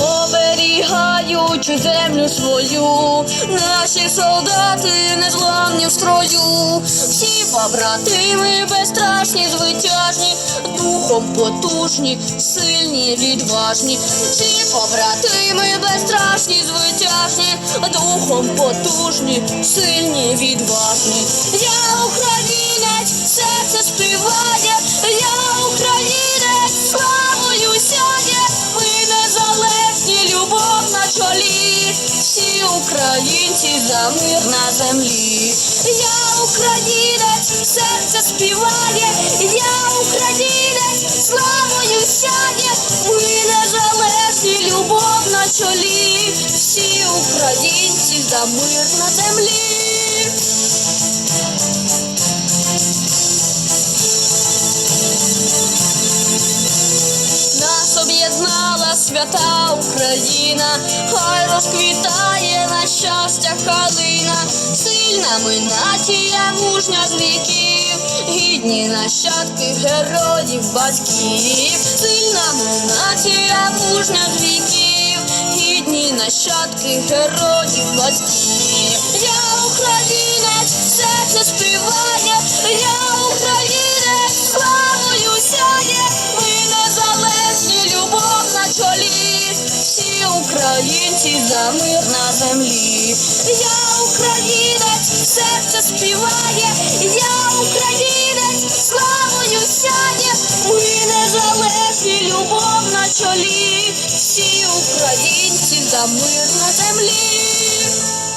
Оберігаючи землю свою, наші солдати незламні в строю, всі побратими безстрашні, звитяжні, духом потужні, сильні, відважні, всі побратими безстрашні, звитяжні, духом потужні, сильні, відважні. Я українець, серце співає, я українець, славою сяє, ми незалежні, любов на чолі, всі українці за мир на землі. Я українець, серце співає, я українець, за мир на землі. Нас об'єднала свята Україна, хай розквітає на щастя калина, сильна ми нація, мужня з віків, гідні нащадки героїв батьків, сильна ми нація, мужня з віків, нащадки героїв батьків. Я українець, серце співає, я українець, славою сяє, ми незалежні, любов на чолі, всі українці за мир на землі. Я українець, серце співає, я українець, славою сяє, ми незалежні, любов чолі, всі українці за мир на землі.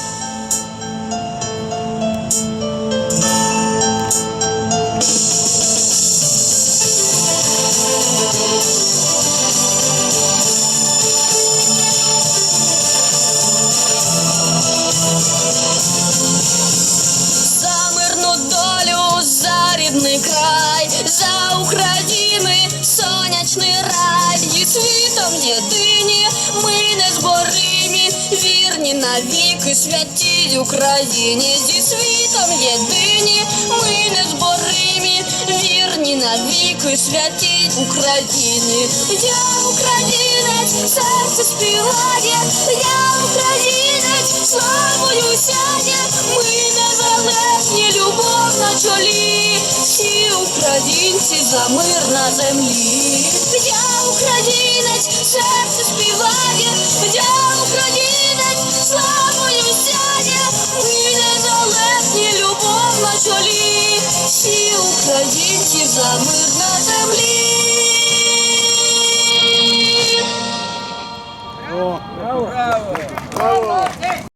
Світом єдині, ми незборимі, вірні навіки святій Україні, зі світом єдині, ми незборимі, вірні навіки святій Україні. Я українець, серце співає, я українець, славою сяє, ми незалежні, любов на чолі, українці за мир на землі. Я українець, серце